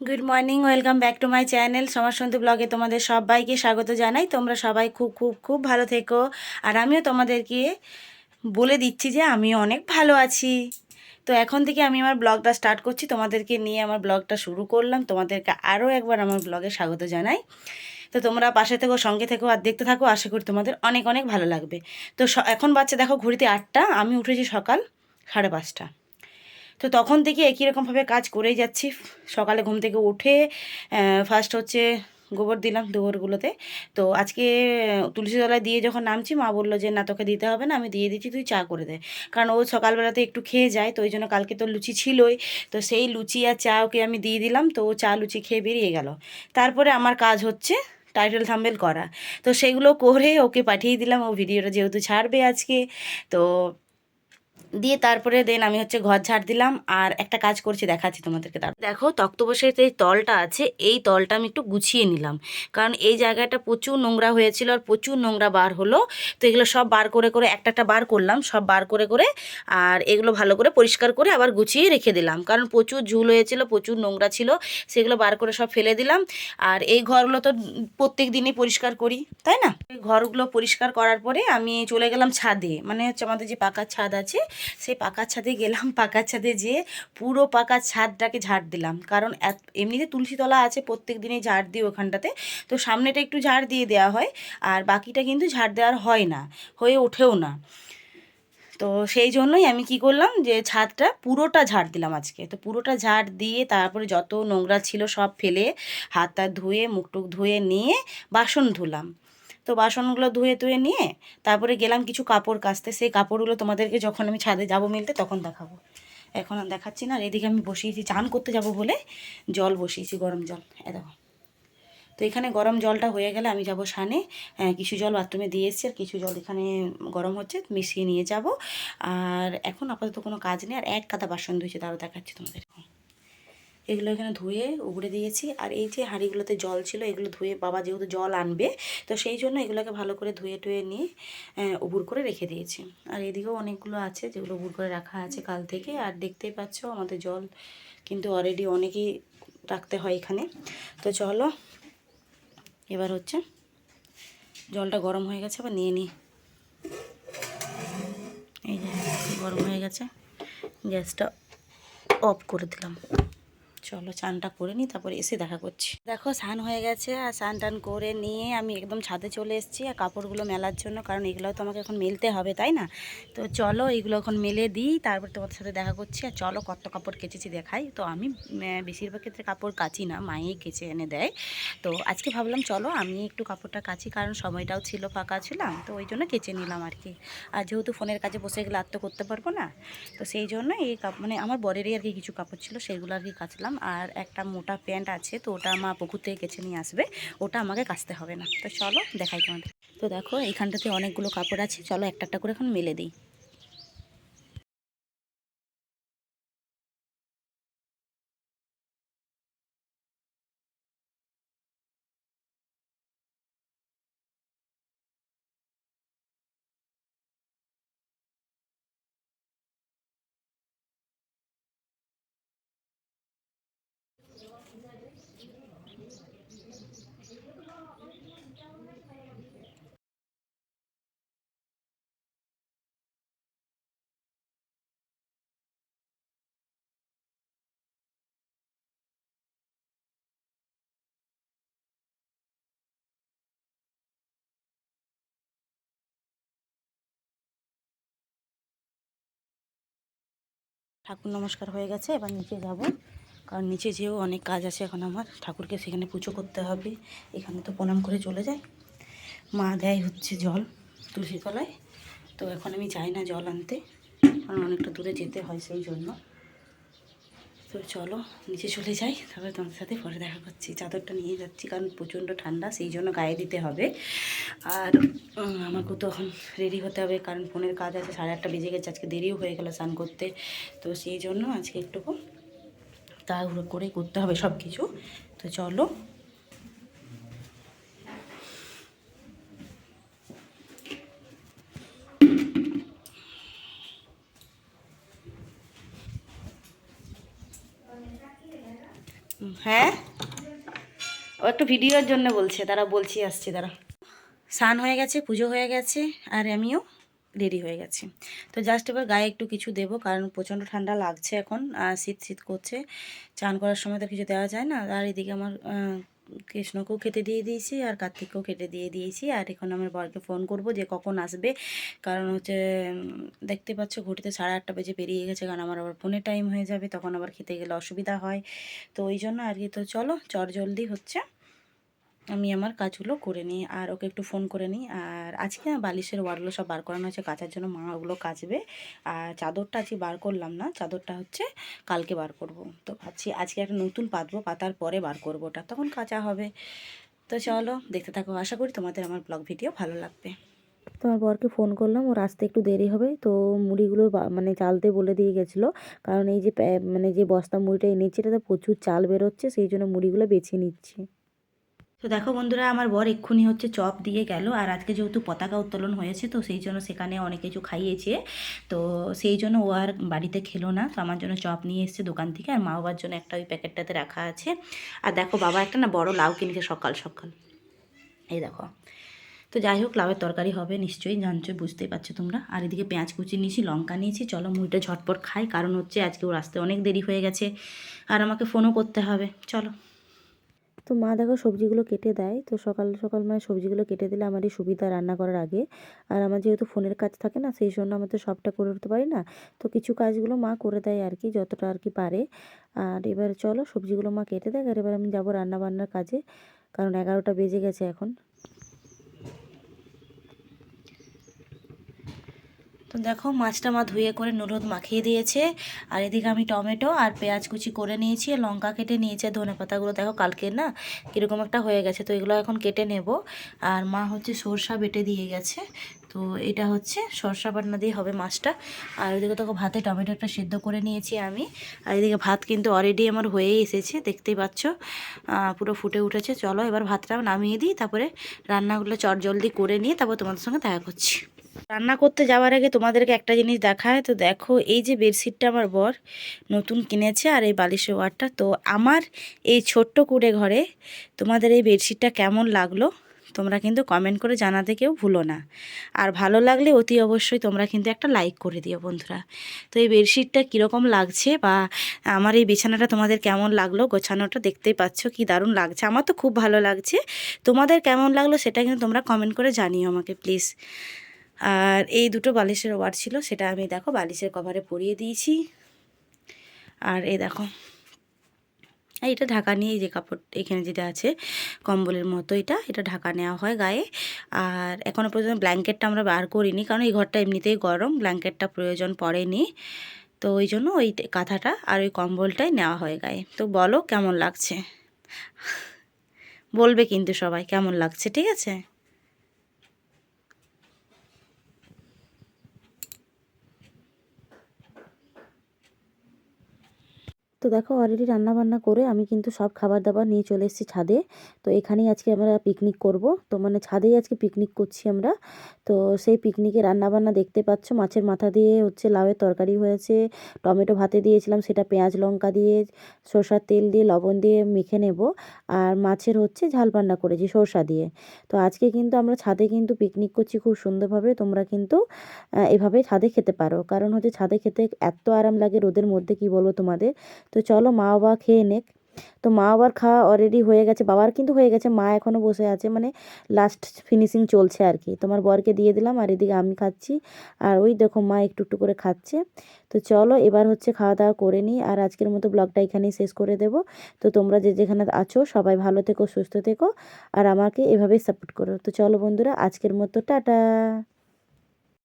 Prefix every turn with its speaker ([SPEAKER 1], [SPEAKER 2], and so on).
[SPEAKER 1] Good morning welcome back to my channel সমাজসন্ধু ব্লগে তোমাদের সবাইকে স্বাগত জানাই। তোমরা সবাই খুব খুব খুব ভালো থেকো। আর আমিও তোমাদেরকে বলে দিচ্ছি যে আমিও অনেক ভালো আছি। তো এখন থেকে আমি আমার ব্লগটা স্টার্ট করছি। তোমাদেরকে নিয়ে আমার ব্লগটা শুরু করলাম। তোমাদেরকে আরও একবার আমার ব্লগে স্বাগত জানাই। তো তোমরা পাশে থেকো, সঙ্গে থেকো আর দেখতে থাকো। আশা করি তোমাদের অনেক অনেক ভালো লাগবে। তো এখন বাচ্চা দেখো ঘুরিতে আটটা। আমি উঠেছি সকাল সাড়ে পাঁচটা। তো তখন থেকে একই রকমভাবে কাজ করেই যাচ্ছি। সকালে ঘুম থেকে উঠে ফার্স্ট হচ্ছে গোবর দিলাম দুয়ারগুলোতে তো আজকে তুলসী তলায় দিয়ে যখন নামছি, মা বলল যে, না, তোকে দিতে হবে না, আমি দিয়ে দিচ্ছি, তুই চা করে দে। কারণ ও সকালবেলাতে একটু খেয়ে যায়, তো ওই জন্য কালকে তো লুচি ছিলই। তো সেই লুচি আর চা ওকে আমি দিয়ে দিলাম, তো ও চা লুচি খেয়ে বেরিয়ে গেল। তারপরে আমার কাজ হচ্ছে টাইটেল থাম্বেল করা। তো সেগুলো করে ওকে পাঠিয়ে দিলাম, ও ভিডিওটা যেহেতু ছাড়বে আজকে, তো দিয়ে তারপরে দেন আমি হচ্ছে ঘর ঝাড় দিলাম আর একটা কাজ করছি, দেখাচ্ছি তোমাদেরকে তারপর দেখো তক্তবসের যে তলটা আছে, এই তলটা আমি একটু গুছিয়ে নিলাম। কারণ এই জায়গাটা প্রচুর নোংরা হয়েছিল আর প্রচুর নোংরা বার হলো। তো এগুলো সব বার করে করে একটা একটা বার করলাম, সব বার করে করে আর এগুলো ভালো করে পরিষ্কার করে আবার গুছিয়ে রেখে দিলাম। কারণ প্রচুর ঝুল হয়েছিল, প্রচুর নোংরা ছিল, সেগুলো বার করে সব ফেলে দিলাম। আর এই ঘরগুলো তো প্রত্যেক দিনই পরিষ্কার করি, তাই না? ঘরগুলো পরিষ্কার করার পরে আমি চলে গেলাম ছাদে। মানে হচ্ছে আমাদের যে পাকার ছাদ আছে সেই পাকার ছাদে গেলাম পাকার ছাদে যেয়ে পুরো পাকা ছাদটাকে ঝাড় দিলাম। কারণ এমনিতে তুলসীতলা আছে, প্রত্যেক দিনই ঝাড় দিই ওখানটাতে। তো সামনেটা একটু ঝাড় দিয়ে দেওয়া হয়, আর বাকিটা কিন্তু ঝাড় দেওয়ার হয় না, হয়ে ওঠেও না। তো সেই জন্যই আমি কি করলাম যে ছাদটা পুরোটা ঝাড় দিলাম আজকে। তো পুরোটা ঝাড় দিয়ে তারপরে যত নোংরা ছিল সব ফেলে হাত ধুয়ে মুখ টুক ধুয়ে নিয়ে বাসন ধুলাম। তো বাসনগুলো ধুয়ে ধুয়ে নিয়ে তারপরে গেলাম কিছু কাপড় কাচতে। সেই কাপড়গুলো তোমাদেরকে যখন আমি ছাদে যাব মিলতে তখন দেখাবো। এখন দেখাচ্ছি না, আর এদিকে আমি বসিয়েছি, চান করতে যাব বলে জল বসিয়েছি, গরম জল। এ দেখো। তো এখানে গরম জলটা হয়ে গেলে আমি যাব সানে কিছু জল বাথরুমে দিয়ে এসেছি, আর কিছু জল এখানে গরম হচ্ছে, মিশিয়ে নিয়ে যাব। আর এখন আপাতত কোনো কাজ নেই, আর এক কাদা বাসন ধুয়েছি, তারও দেখাচ্ছি তোমাদের। এগুলো এখানে ধুয়ে উগড়ে দিয়েছি। আর এই যে হাঁড়িগুলোতে জল ছিল, এগুলো ধুয়ে বাবা যেহেতু জল আনবে, তো সেই জন্য এগুলোকে ভালো করে ধুয়ে টুয়ে নিয়ে উবুর করে রেখে দিয়েছি। আর এদিকেও অনেকগুলো আছে যেগুলো উবুর করে রাখা আছে কাল থেকে। আর দেখতেই পাচ্ছ আমাদের জল কিন্তু অলরেডি অনেকই রাখতে হয় এখানে। তো চলো, এবার হচ্ছে জলটা গরম হয়ে গেছে আবার নিয়ে নিই এই যে গরম হয়ে গেছে, গ্যাসটা অফ করে দিলাম। চলো চানটা করে নিই, তারপরে এসে দেখা করছি। দেখো, স্নান হয়ে গেছে, আর স্নান টান করে নিয়ে আমি একদম ছাদে চলে এসেছি, আর কাপড়গুলো মেলার জন্য, কারণ এগুলো তো আমাকে এখন মেলতে হবে, তাই না? তো চলো, এগুলো এখন মেলে দিই, তারপর তোমাদের সাথে দেখা করছি, আর চলো কত কাপড় কেচেছি দেখাই। তো আমি বেশিরভাগ ক্ষেত্রে কাপড় কাচি না মাই কেচে এনে দেয়। তো আজকে ভাবলাম, চলো আমি একটু কাপড়টা কাচি, কারণ সময়টাও ছিল ফাঁকা ছিলাম, তো ওই জন্য কেচে নিলাম আর কি। আর যেহেতু ফোনের কাছে বসে গেলে আর তো করতে পারব না, তো সেই জন্য এই মানে আমার বরেরই আর কি কিছু কাপড় ছিল, সেগুলো আর কি কাচলাম। আর একটা মোটা প্যান্ট আছে, তো ওটা মা পুকুর থেকে কেচে নিয়ে আসবে। ওটা আমাকে কাচতে হবে না। তো চলো দেখাই তোমাদের। তো দেখো, এইখানটাতে অনেকগুলো কাপড় আছে। চলো একটা একটা করে এখন মেলে দিই। ঠাকুর নমস্কার হয়ে গেছে, এবার নিচে যাব। কারণ নিচে যেও অনেক কাজ আছে এখন আমার, ঠাকুরকে সেখানে পুজো করতে হবে। এখানে তো প্রণাম করে চলে যায় মা দেয় হচ্ছে জল তুলসী তলায় তো এখন আমি যাই না জল আনতে, কারণ অনেকটা দূরে যেতে হয় সেই জন্য। তো চলো নিচে চলে যাই, তারপরে তোমাদের সাথে পরে দেখা করছি। চাদরটা নিয়ে যাচ্ছি, কারণ প্রচণ্ড ঠান্ডা, সেই জন্য গায়ে দিতে হবে। আর আমাকেও তো এখন রেডি হতে হবে, কারণ ফোনের কাজ আছে, সাড়ে আটটা বেজে গেছে, আজকে দেরিও হয়ে গেল স্নান করতে। তো সেই জন্য আজকে একটুকু তাড়াহুড়ো করে করতে হবে সব কিছু তো চলো হ্যাঁ? ও একটা ভিডিওর জন্য বলছে, তারা বলছি, আসছে, তারা। স্নান হয়ে গেছে, পুজো হয়ে গেছে, আর আমিও রেডি হয়ে গেছি। তো জাস্ট এবার গায়ে একটু কিছু দেবো, কারণ প্রচণ্ড ঠান্ডা লাগছে এখন, আর শীত শীত করছে। চান করার সময় তো কিছু দেওয়া যায় না, আর এদিকে আমার কৃষ্ণকেও খেতে দিয়ে দিয়েছি আর কার্তিককেও খেতে দিয়ে দিয়েছি। আর এখন আমার বরকে ফোন করব যে কখন আসবে। কারণ হচ্ছে দেখতে পাচ্ছ ঘটিতে সাড়ে আটটা বেজে পেরিয়ে গেছে। কারণ আমার আবার ফোনে টাইম হয়ে যাবে, তখন আবার খেতে গেলে অসুবিধা হয়। তো ওই জন্য আর কি তো চলো চট জলদি হচ্ছে। আমি আমার কাজগুলো করে নিই আর ওকে একটু ফোন করে নিই। আর আজকে বালিশের ওয়ারগুলো সব বার করানো হয়েছে, কাচার জন্য মা ওগুলো কাচবে। আর চাদরটা আজকে বার করলাম না, চাদরটা হচ্ছে কালকে বার করব। তো ভাবছি আজকে একটা নতুন পাতবো, পাতার পরে বার করব ওটা, তখন কাঁচা হবে। তো চলো দেখতে থাকো, আশা করি তোমাদের আমার ব্লগ ভিডিও ভালো লাগবে।
[SPEAKER 2] তো আমার বরকে ফোন করলাম, ওর আসতে একটু দেরি হবে, তো মুড়িগুলো মানে চালতে বলে দিয়ে গেছিল। কারণ এই যে মানে যে বস্তা মুড়িটা এনেছি, এটাতে প্রচুর চাল বেরোচ্ছে, সেই জন্য মুড়িগুলো বেছে নিচ্ছি।
[SPEAKER 1] তো দেখো বন্ধুরা, আমার বর এক্ষুনি হচ্ছে চপ দিয়ে গেল, আর আজকে যেহেতু পতাকা উত্তোলন হয়েছে, তো সেই জন্য সেখানে অনেক কিছু খাইয়েছে। তো সেই জন্য ও আর বাড়িতে খেলো না, তো আমার জন্য চপ নিয়ে এসেছে দোকান থেকে, আর মা বাবার জন্য একটা ওই প্যাকেটটাতে রাখা আছে। আর দেখো বাবা একটা না বড় লাউ কিনেছে সকাল সকাল। এই দেখো। তো যাই হোক, লাউয়ের তরকারি হবে, নিশ্চয়ই জানছো, বুঝতেই পারছ তোমরা। আর এদিকে পেঁয়াজ কুচি নিয়েছি, লঙ্কা নিয়েছি, চলো মুড়িটা ঝটপট খাই, কারণ হচ্ছে আজকে ওর আসতে অনেক দেরি হয়ে গেছে। আর আমাকে ফোনও করতে হবে, চলো।
[SPEAKER 2] তো মা দেখো সবজিগুলো কেটে দেয়। তো সকাল সকাল মানে সবজিগুলো কেটে দিলে আমারই সুবিধা রান্না করার আগে। আর আমার যেহেতু ফোনের কাজ থাকে না, সেই জন্য আমি তো সবটা করে উঠতে পারি না। তো কিছু কাজগুলো মা করে দেয় আর কি, যতটা আর কি পারে। আর এবার চলো সবজিগুলো মা কেটে দেয়, আর এবার আমি যাব রান্না বান্নার কাজে। কারণ এগারোটা বেজে গেছে এখন।
[SPEAKER 1] তো দেখো, মাছটা মা ধুয়ে করে নুরদ মাখিয়ে দিয়েছে। আর এদিকে আমি টমেটো আর পেঁয়াজ কুচি করে নিয়েছি লঙ্কা কেটে নিয়েছে। ধনে পাতাগুলো দেখো কালকে না কীরকম একটা হয়ে গেছে, তো এগুলো এখন কেটে নেব। আর মা হচ্ছে সরষা বেটে দিয়ে গেছে, তো এটা হচ্ছে সরষা বাটনা দিয়ে হবে মাছটা। আর ওইদিকে দেখো ভাতে টমেটো একটা সেদ্ধ করে নিয়েছি আমি। আর এদিকে ভাত কিন্তু অলরেডি আমার হয়েই এসেছে, দেখতেই পাচ্ছ। পুরো ফুটে উঠেছে। চলো এবার ভাতটা নামিয়ে দিই, তারপরে রান্নাগুলো চট জলদি করে নিয়ে তারপর তোমাদের সঙ্গে দেখা করছি। রান্না করতে যাওয়ার আগে তোমাদেরকে একটা জিনিস দেখায়। তো দেখো, এই যে বেডশিটটা আমার বর নতুন কিনেছে আর এই বালিশের ওয়ারটা। তো আমার এই ছোট্ট কুড়ে ঘরে তোমাদের এই বেডশিটটা কেমন লাগল তোমরা কিন্তু কমেন্ট করে জানাতে কেউ ভুলো না। আর ভালো লাগলে অতি অবশ্যই তোমরা কিন্তু একটা লাইক করে দিও বন্ধুরা। তো এই বেডশিটটা কীরকম লাগছে বা আমার এই বিছানাটা তোমাদের কেমন লাগল? গোছানোটা দেখতেই পাচ্ছ কি দারুণ লাগছে। আমার তো খুব ভালো লাগছে। তোমাদের কেমন লাগল সেটা কিন্তু তোমরা কমেন্ট করে জানিও আমাকে, প্লিজ। আর এই দুটো বালিশের ওয়ার ছিল, সেটা আমি দেখো বালিশের কভারে পরিয়ে দিয়েছি। আর এই দেখো এটা ঢাকা নিয়ে এই যে কাপড় এখানে যেটা আছে, কম্বলের মতো এটা এটা ঢাকা নেওয়া হয় গায়ে। আর এখনও পর্যন্ত ব্ল্যাঙ্কেটটা আমরা বার করিনি, কারণ এই ঘরটা এমনিতেই গরম, ব্ল্যাঙ্কেটটা প্রয়োজন পড়েনি। তো ওই জন্য ওই কাঁথাটা আর ওই কম্বলটাই নেওয়া হয় গায়ে। তো বলো কেমন লাগছে? বলবে কিন্তু সবাই কেমন লাগছে, ঠিক আছে?
[SPEAKER 2] তো দেখো অলরেডি রান্না বান্না করে আমি কিন্তু সব খাবার দাবার নিয়ে চলে এসেছি ছাদে। তো এখানেই আজকে আমরা পিকনিক করব। তো মানে ছাদেই আজকে পিকনিক করছি আমরা। তো সেই পিকনিকে রান্না বান্না দেখতে পাচ্ছ, মাছের মাথা দিয়ে হচ্ছে লাউয়ের তরকারি হয়েছে। টমেটো ভাতে দিয়েছিলাম, সেটা পেঁয়াজ, লঙ্কা দিয়ে, সরষার তেল দিয়ে, লবণ দিয়ে মেখে নেব। আর মাছের হচ্ছে ঝাল রান্না করেছি সরষা দিয়ে। তো আজকে কিন্তু আমরা ছাদে কিন্তু পিকনিক করছি খুব সুন্দরভাবে। তোমরা কিন্তু এভাবে ছাদে খেতে পারো। কারণ হচ্ছে ছাদে খেতে এত আরাম লাগে রোদের মধ্যে, কি বলব তোমাদের? তো চলো মা বাবা খেয়ে নেক। তো মা বাবার খাওয়া অলরেডি হয়ে গেছে, বাবার কিন্তু হয়ে গেছে, মা এখনও বসে আছে মানে লাস্ট ফিনিশিং চলছে আর কি। তোমার বরকে দিয়ে দিলাম, আর এদিকে আমি খাচ্ছি। আর ওই দেখো মা একটু একটু করে খাচ্ছে। তো চলো এবার হচ্ছে খাওয়া দাওয়া করে নিই, আর আজকের মতো ব্লগটা এখানেই শেষ করে দেব। তো তোমরা যে যেখানে আছো সবাই ভালো থেকো, সুস্থ থেকো, আর আমাকে এভাবেই সাপোর্ট করো। তো চলো বন্ধুরা, আজকের মতো, টাটা!